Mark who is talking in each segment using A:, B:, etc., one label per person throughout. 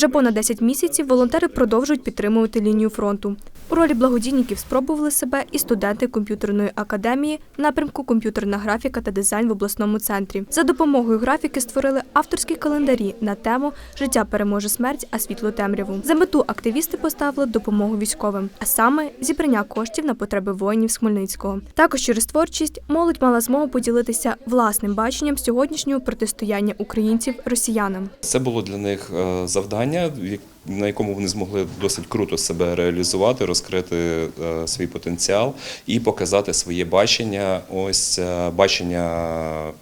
A: Вже понад 10 місяців волонтери продовжують підтримувати лінію фронту. У ролі благодійників спробували себе і студенти комп'ютерної академії напрямку комп'ютерна графіка та дизайн в обласному центрі. За допомогою графіки створили авторські календарі на тему Життя переможе смерть, а світло темряву. За мету активісти поставили допомогу військовим, а саме зібрання коштів на потреби воїнів з Хмельницького. Також через творчість молодь мала змогу поділитися власним баченням сьогоднішнього протистояння українців росіянам.
B: Це було для них е, завдання, на якому вони змогли досить круто себе реалізувати, розкрити е, свій потенціал і показати своє бачення. Ось е, бачення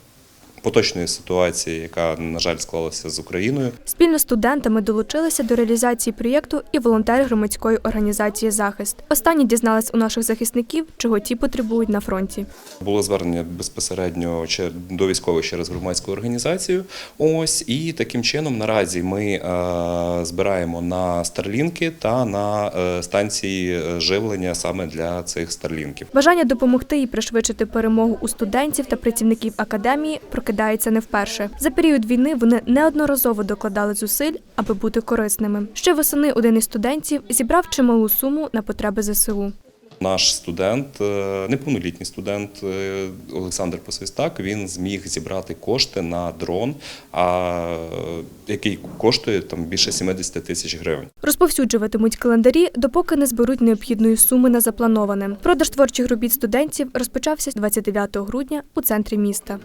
B: поточної ситуації, яка на жаль склалася з Україною.
A: Спільно з студентами долучилися до реалізації проєкту і волонтери громадської організації Захист. Останні дізнались у наших захисників, чого ті потребують на фронті.
B: Було звернення безпосередньо до військових через громадську організацію. Ось і таким чином наразі ми е, збираємо на старлінки та на е, станції е, живлення саме для цих старлінків.
A: Бажання допомогти і пришвидшити перемогу у студентів та працівників академії прокидається не вперше. За період війни вони неодноразово докладали зусиль, аби бути корисними. Ще восени один із студентів зібрав чималу суму на потреби ЗСУ.
B: Наш студент, е, неповнолітній студент е, Олександр Посвістак, він зміг зібрати кошти на дрон, е, який коштує там більше 70 тисяч гривень.
A: Розповсюджуватимуть календарі, допоки не зберуть необхідної суми на заплановане. Продаж творчих робіт студентів розпочався 29 грудня у центрі міста.